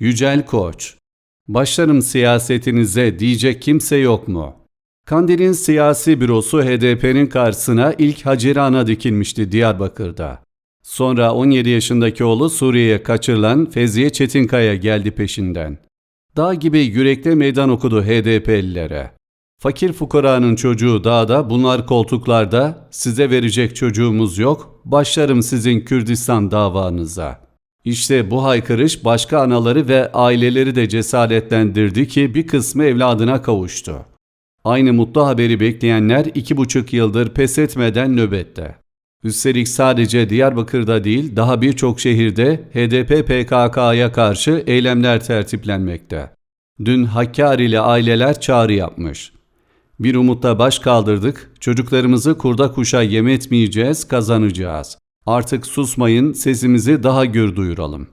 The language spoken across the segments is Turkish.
Yücel Koç Başlarım siyasetinize diyecek kimse yok mu? Kandil'in siyasi bürosu HDP'nin karşısına ilk Haciran'a dikilmişti Diyarbakır'da. Sonra 17 yaşındaki oğlu Suriye'ye kaçırılan Feziye Çetinkaya geldi peşinden. Dağ gibi yürekle meydan okudu HDP'lilere. Fakir fukaranın çocuğu dağda, bunlar koltuklarda, size verecek çocuğumuz yok, başlarım sizin Kürdistan davanıza. İşte bu haykırış başka anaları ve aileleri de cesaretlendirdi ki bir kısmı evladına kavuştu. Aynı mutlu haberi bekleyenler iki buçuk yıldır pes etmeden nöbette. Üstelik sadece Diyarbakır'da değil daha birçok şehirde HDP PKK'ya karşı eylemler tertiplenmekte. Dün Hakkari'li aileler çağrı yapmış. Bir umutla baş kaldırdık, çocuklarımızı kurda kuşa yem etmeyeceğiz, kazanacağız. Artık susmayın, sesimizi daha gür duyuralım.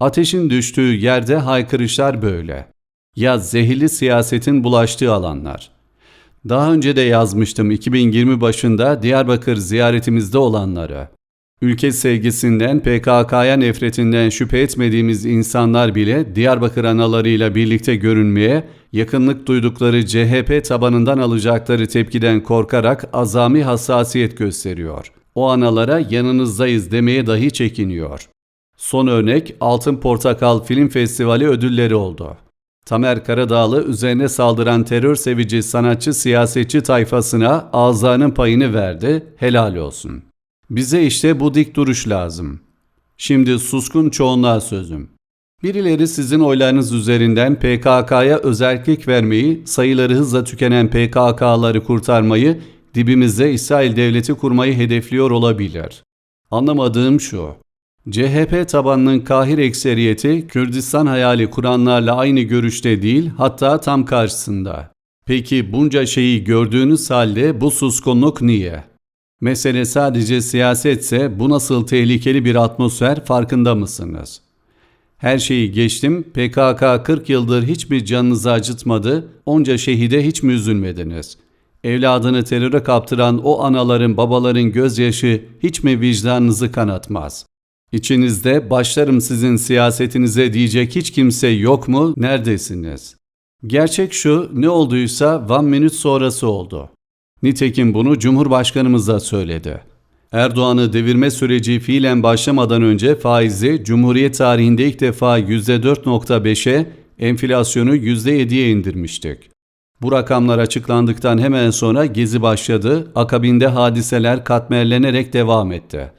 Ateşin düştüğü yerde haykırışlar böyle. Ya zehirli siyasetin bulaştığı alanlar. Daha önce de yazmıştım 2020 başında Diyarbakır ziyaretimizde olanları. Ülke sevgisinden, PKK'ya nefretinden şüphe etmediğimiz insanlar bile Diyarbakır analarıyla birlikte görünmeye, yakınlık duydukları CHP tabanından alacakları tepkiden korkarak azami hassasiyet gösteriyor. O analara yanınızdayız demeye dahi çekiniyor. Son örnek Altın Portakal Film Festivali ödülleri oldu. Tamer Karadağlı üzerine saldıran terör sevici sanatçı siyasetçi tayfasına ağzının payını verdi, helal olsun. Bize işte bu dik duruş lazım. Şimdi suskun çoğunluğa sözüm. Birileri sizin oylarınız üzerinden PKK'ya özellik vermeyi, sayıları hızla tükenen PKK'ları kurtarmayı, dibimizde İsrail devleti kurmayı hedefliyor olabilir. Anlamadığım şu. CHP tabanının kahir ekseriyeti Kürdistan hayali kuranlarla aynı görüşte değil hatta tam karşısında. Peki bunca şeyi gördüğünüz halde bu suskunluk niye? Mesele sadece siyasetse bu nasıl tehlikeli bir atmosfer farkında mısınız? Her şeyi geçtim, PKK 40 yıldır hiçbir canınızı acıtmadı, onca şehide hiç mi üzülmediniz? Evladını teröre kaptıran o anaların babaların gözyaşı hiç mi vicdanınızı kanatmaz? İçinizde başlarım sizin siyasetinize diyecek hiç kimse yok mu? Neredesiniz? Gerçek şu, ne olduysa one minute sonrası oldu. Nitekim bunu Cumhurbaşkanımız da söyledi. Erdoğan'ı devirme süreci fiilen başlamadan önce faizi Cumhuriyet tarihinde ilk defa %4.5'e, enflasyonu %7'ye indirmiştik. Bu rakamlar açıklandıktan hemen sonra gezi başladı, akabinde hadiseler katmerlenerek devam etti.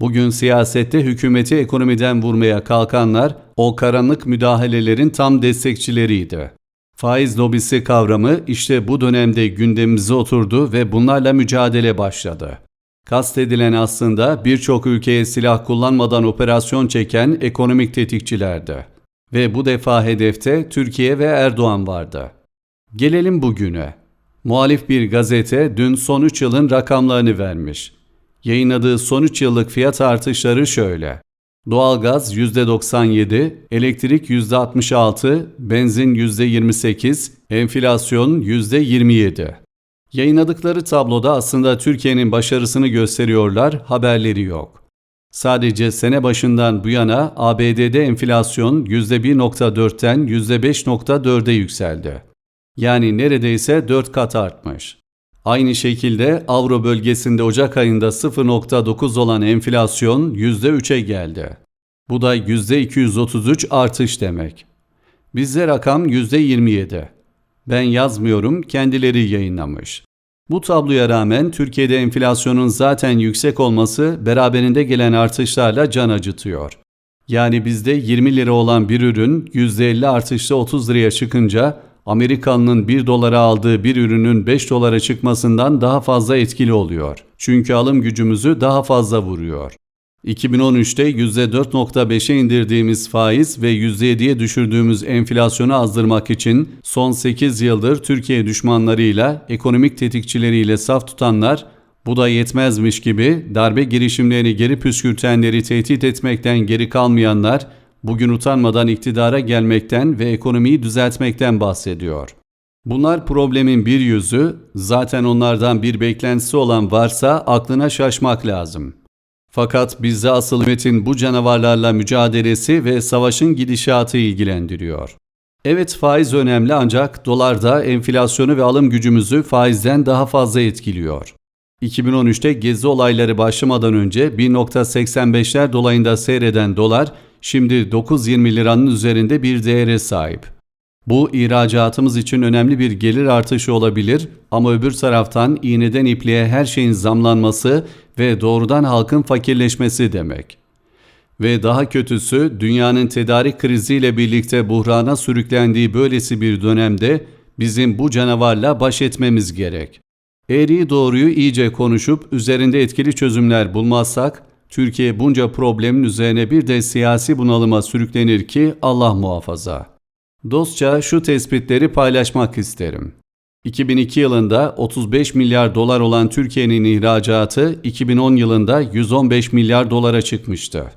Bugün siyasette hükümeti ekonomiden vurmaya kalkanlar o karanlık müdahalelerin tam destekçileriydi. Faiz lobisi kavramı işte bu dönemde gündemimize oturdu ve bunlarla mücadele başladı. Kastedilen aslında birçok ülkeye silah kullanmadan operasyon çeken ekonomik tetikçilerdi. Ve bu defa hedefte Türkiye ve Erdoğan vardı. Gelelim bugüne. Muhalif bir gazete dün son 3 yılın rakamlarını vermiş. Yayınladığı son 3 yıllık fiyat artışları şöyle. Doğalgaz %97, elektrik %66, benzin %28, enflasyon %27. Yayınladıkları tabloda aslında Türkiye'nin başarısını gösteriyorlar, haberleri yok. Sadece sene başından bu yana ABD'de enflasyon %1.4'ten %5.4'e yükseldi. Yani neredeyse 4 kat artmış. Aynı şekilde Avro bölgesinde Ocak ayında 0.9 olan enflasyon %3'e geldi. Bu da %233 artış demek. Bizde rakam %27. Ben yazmıyorum, kendileri yayınlamış. Bu tabloya rağmen Türkiye'de enflasyonun zaten yüksek olması beraberinde gelen artışlarla can acıtıyor. Yani bizde 20 lira olan bir ürün %50 artışla 30 liraya çıkınca Amerikanının 1 dolara aldığı bir ürünün 5 dolara çıkmasından daha fazla etkili oluyor. Çünkü alım gücümüzü daha fazla vuruyor. 2013'te %4.5'e indirdiğimiz faiz ve %7'ye düşürdüğümüz enflasyonu azdırmak için son 8 yıldır Türkiye düşmanlarıyla, ekonomik tetikçileriyle saf tutanlar bu da yetmezmiş gibi darbe girişimlerini geri püskürtenleri tehdit etmekten geri kalmayanlar bugün utanmadan iktidara gelmekten ve ekonomiyi düzeltmekten bahsediyor. Bunlar problemin bir yüzü, zaten onlardan bir beklentisi olan varsa aklına şaşmak lazım. Fakat bizi asıl metin bu canavarlarla mücadelesi ve savaşın gidişatı ilgilendiriyor. Evet faiz önemli ancak dolar da enflasyonu ve alım gücümüzü faizden daha fazla etkiliyor. 2013'te gezi olayları başlamadan önce 1.85'ler dolayında seyreden dolar şimdi 9.20 liranın üzerinde bir değere sahip. Bu ihracatımız için önemli bir gelir artışı olabilir ama öbür taraftan iğneden ipliğe her şeyin zamlanması ve doğrudan halkın fakirleşmesi demek. Ve daha kötüsü dünyanın tedarik kriziyle birlikte buhrana sürüklendiği böylesi bir dönemde bizim bu canavarla baş etmemiz gerek. Eğriyi doğruyu iyice konuşup üzerinde etkili çözümler bulmazsak Türkiye bunca problemin üzerine bir de siyasi bunalıma sürüklenir ki Allah muhafaza. Dostça şu tespitleri paylaşmak isterim. 2002 yılında 35 milyar dolar olan Türkiye'nin ihracatı 2010 yılında 115 milyar dolara çıkmıştı.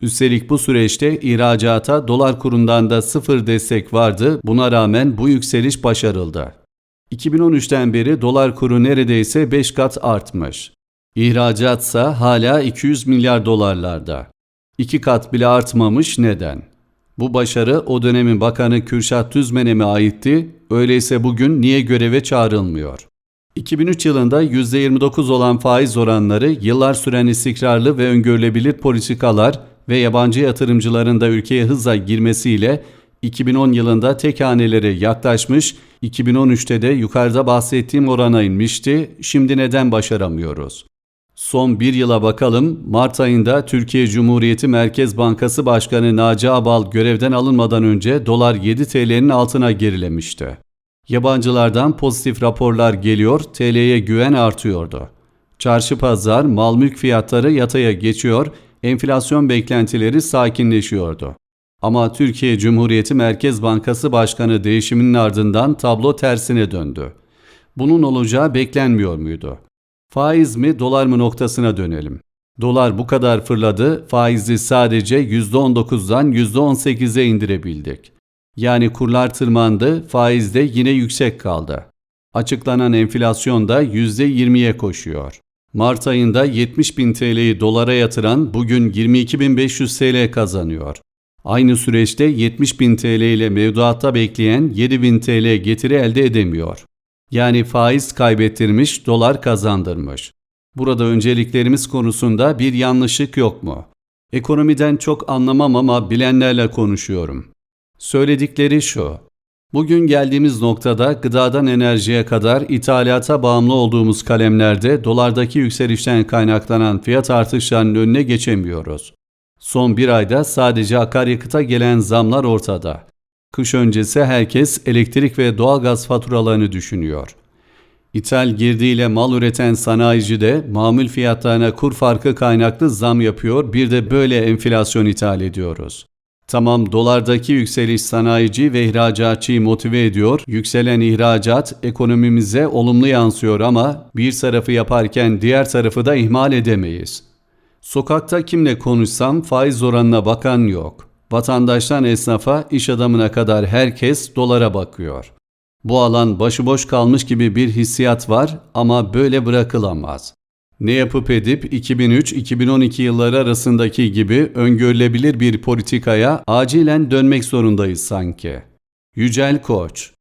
Üstelik bu süreçte ihracata dolar kurundan da sıfır destek vardı. Buna rağmen bu yükseliş başarıldı. 2013'ten beri dolar kuru neredeyse 5 kat artmış. İhracatsa hala 200 milyar dolarlarda. 2 kat bile artmamış neden? Bu başarı o dönemin bakanı Kürşat Tüzmen'e mi aitti? Öyleyse bugün niye göreve çağrılmıyor? 2003 yılında %29 olan faiz oranları, yıllar süren istikrarlı ve öngörülebilir politikalar ve yabancı yatırımcıların da ülkeye hızla girmesiyle 2010 yılında tek hanelere yaklaşmış, 2013'te de yukarıda bahsettiğim orana inmişti. Şimdi neden başaramıyoruz? Son bir yıla bakalım. Mart ayında Türkiye Cumhuriyeti Merkez Bankası Başkanı Naci Abal görevden alınmadan önce dolar 7 TL'nin altına gerilemişti. Yabancılardan pozitif raporlar geliyor, TL'ye güven artıyordu. Çarşı pazar, mal mülk fiyatları yataya geçiyor, enflasyon beklentileri sakinleşiyordu. Ama Türkiye Cumhuriyeti Merkez Bankası Başkanı değişiminin ardından tablo tersine döndü. Bunun olacağı beklenmiyor muydu? Faiz mi dolar mı noktasına dönelim. Dolar bu kadar fırladı, faizi sadece %19'dan %18'e indirebildik. Yani kurlar tırmandı, faiz de yine yüksek kaldı. Açıklanan enflasyon da %20'ye koşuyor. Mart ayında 70 bin TL'yi dolara yatıran bugün 22.500 TL kazanıyor. Aynı süreçte 70 bin TL ile mevduatta bekleyen 7 bin TL getiri elde edemiyor. Yani faiz kaybettirmiş, dolar kazandırmış. Burada önceliklerimiz konusunda bir yanlışlık yok mu? Ekonomiden çok anlamam ama bilenlerle konuşuyorum. Söyledikleri şu. Bugün geldiğimiz noktada gıdadan enerjiye kadar ithalata bağımlı olduğumuz kalemlerde dolardaki yükselişten kaynaklanan fiyat artışlarının önüne geçemiyoruz. Son bir ayda sadece akaryakıta gelen zamlar ortada. Kış öncesi herkes elektrik ve doğalgaz faturalarını düşünüyor. İthal girdiyle mal üreten sanayici de mamul fiyatlarına kur farkı kaynaklı zam yapıyor bir de böyle enflasyon ithal ediyoruz. Tamam dolardaki yükseliş sanayici ve ihracatçıyı motive ediyor, yükselen ihracat ekonomimize olumlu yansıyor ama bir tarafı yaparken diğer tarafı da ihmal edemeyiz. Sokakta kimle konuşsam faiz oranına bakan yok. Vatandaştan esnafa, iş adamına kadar herkes dolara bakıyor. Bu alan başıboş kalmış gibi bir hissiyat var ama böyle bırakılamaz. Ne yapıp edip 2003-2012 yılları arasındaki gibi öngörülebilir bir politikaya acilen dönmek zorundayız sanki. Yücel Koç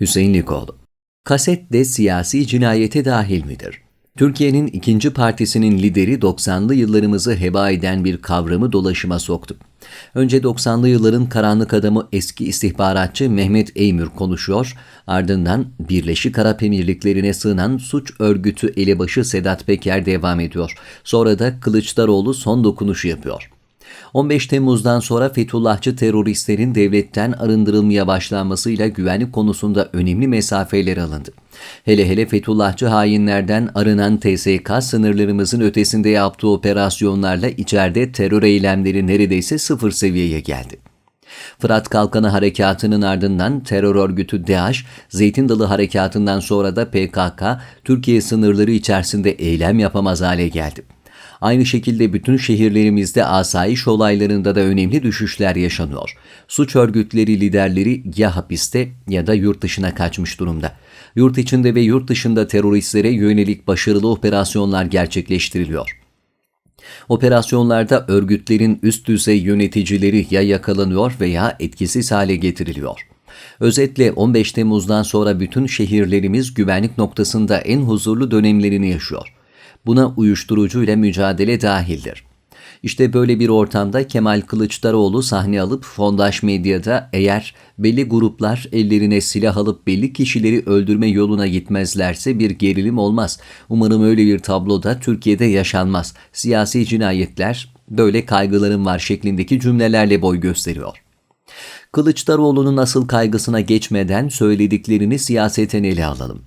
Hüseyin Likoğlu Kaset de siyasi cinayete dahil midir? Türkiye'nin ikinci partisinin lideri 90'lı yıllarımızı heba eden bir kavramı dolaşıma soktu. Önce 90'lı yılların karanlık adamı eski istihbaratçı Mehmet Eymür konuşuyor, ardından Birleşik Arap Emirlikleri'ne sığınan suç örgütü elebaşı Sedat Peker devam ediyor. Sonra da Kılıçdaroğlu son dokunuşu yapıyor. 15 Temmuz'dan sonra Fethullahçı teröristlerin devletten arındırılmaya başlanmasıyla güvenlik konusunda önemli mesafeler alındı. Hele hele Fethullahçı hainlerden arınan TSK sınırlarımızın ötesinde yaptığı operasyonlarla içeride terör eylemleri neredeyse sıfır seviyeye geldi. Fırat Kalkanı Harekatı'nın ardından terör örgütü DAEŞ, Zeytin Dalı Harekatı'ndan sonra da PKK, Türkiye sınırları içerisinde eylem yapamaz hale geldi. Aynı şekilde bütün şehirlerimizde asayiş olaylarında da önemli düşüşler yaşanıyor. Suç örgütleri liderleri ya hapiste ya da yurt dışına kaçmış durumda. Yurt içinde ve yurt dışında teröristlere yönelik başarılı operasyonlar gerçekleştiriliyor. Operasyonlarda örgütlerin üst düzey yöneticileri ya yakalanıyor veya etkisiz hale getiriliyor. Özetle 15 Temmuz'dan sonra bütün şehirlerimiz güvenlik noktasında en huzurlu dönemlerini yaşıyor. Buna uyuşturucuyla mücadele dahildir. İşte böyle bir ortamda Kemal Kılıçdaroğlu sahne alıp fondaş medyada eğer belli gruplar ellerine silah alıp belli kişileri öldürme yoluna gitmezlerse bir gerilim olmaz. Umarım öyle bir tabloda Türkiye'de yaşanmaz. Siyasi cinayetler böyle kaygılarım var şeklindeki cümlelerle boy gösteriyor. Kılıçdaroğlu'nun asıl kaygısına geçmeden söylediklerini siyaseten ele alalım.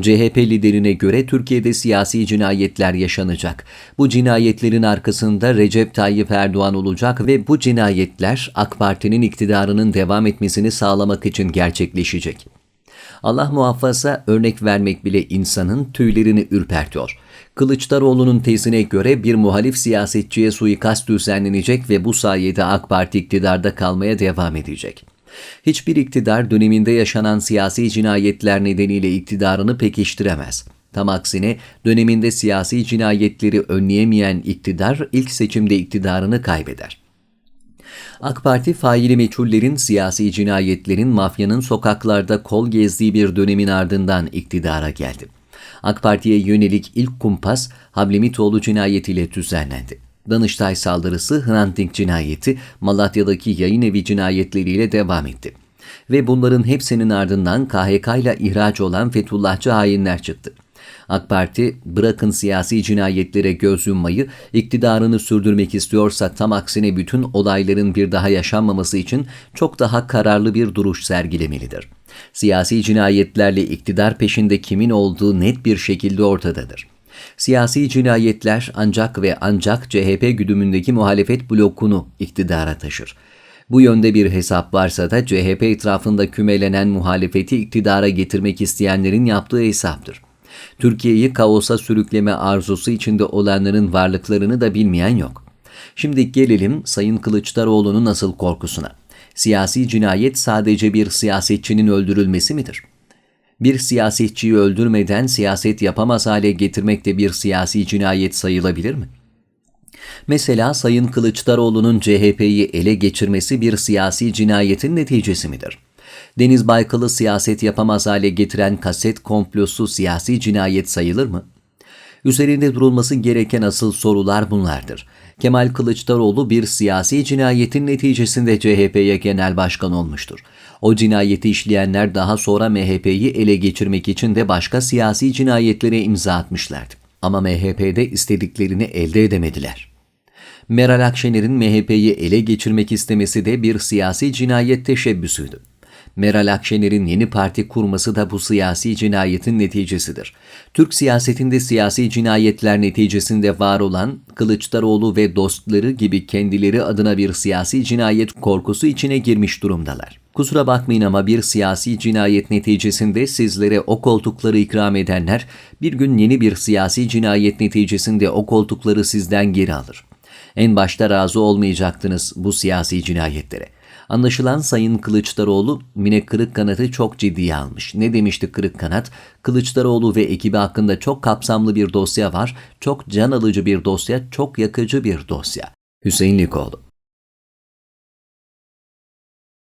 CHP liderine göre Türkiye'de siyasi cinayetler yaşanacak. Bu cinayetlerin arkasında Recep Tayyip Erdoğan olacak ve bu cinayetler AK Parti'nin iktidarının devam etmesini sağlamak için gerçekleşecek. Allah muhafaza örnek vermek bile insanın tüylerini ürpertiyor. Kılıçdaroğlu'nun tezine göre bir muhalif siyasetçiye suikast düzenlenecek ve bu sayede AK Parti iktidarda kalmaya devam edecek. Hiçbir iktidar döneminde yaşanan siyasi cinayetler nedeniyle iktidarını pekiştiremez. Tam aksine döneminde siyasi cinayetleri önleyemeyen iktidar ilk seçimde iktidarını kaybeder. AK Parti faili meçhullerin siyasi cinayetlerin mafyanın sokaklarda kol gezdiği bir dönemin ardından iktidara geldi. AK Parti'ye yönelik ilk kumpas Hablemitoğlu cinayetiyle düzenlendi. Danıştay saldırısı, Hrant Dink cinayeti, Malatya'daki yayın evi cinayetleriyle devam etti. Ve bunların hepsinin ardından KHK ile ihraç olan Fethullahçı hainler çıktı. AK Parti bırakın siyasi cinayetlere göz yummayı, iktidarını sürdürmek istiyorsa tam aksine bütün olayların bir daha yaşanmaması için çok daha kararlı bir duruş sergilemelidir. Siyasi cinayetlerle iktidar peşinde kimin olduğu net bir şekilde ortadadır. Siyasi cinayetler ancak ve ancak CHP güdümündeki muhalefet blokunu iktidara taşır. Bu yönde bir hesap varsa da CHP etrafında kümelenen muhalefeti iktidara getirmek isteyenlerin yaptığı hesaptır. Türkiye'yi kaosa sürükleme arzusu içinde olanların varlıklarını da bilmeyen yok. Şimdi gelelim Sayın Kılıçdaroğlu'nun asıl korkusuna. Siyasi cinayet sadece bir siyasetçinin öldürülmesi midir? Bir siyasetçiyi öldürmeden siyaset yapamaz hale getirmek de bir siyasi cinayet sayılabilir mi? Mesela Sayın Kılıçdaroğlu'nun CHP'yi ele geçirmesi bir siyasi cinayetin neticesi midir? Deniz Baykal'ı siyaset yapamaz hale getiren kaset komplosu siyasi cinayet sayılır mı? Üzerinde durulması gereken asıl sorular bunlardır. Kemal Kılıçdaroğlu bir siyasi cinayetin neticesinde CHP'ye genel başkan olmuştur. O cinayeti işleyenler daha sonra MHP'yi ele geçirmek için de başka siyasi cinayetlere imza atmışlardı. Ama MHP'de istediklerini elde edemediler. Meral Akşener'in MHP'yi ele geçirmek istemesi de bir siyasi cinayet teşebbüsüydü. Meral Akşener'in yeni parti kurması da bu siyasi cinayetin neticesidir. Türk siyasetinde siyasi cinayetler neticesinde var olan Kılıçdaroğlu ve dostları gibi kendileri adına bir siyasi cinayet korkusu içine girmiş durumdalar. Kusura bakmayın ama bir siyasi cinayet neticesinde sizlere o koltukları ikram edenler bir gün yeni bir siyasi cinayet neticesinde o koltukları sizden geri alır. En başta razı olmayacaktınız bu siyasi cinayetlere. Anlaşılan Sayın Kılıçdaroğlu Mine Kırıkkanat'ı çok ciddiye almış. Ne demişti Kırıkkanat? Kılıçdaroğlu ve ekibi hakkında çok kapsamlı bir dosya var, çok can alıcı bir dosya, çok yakıcı bir dosya. Hüseyin Likoğlu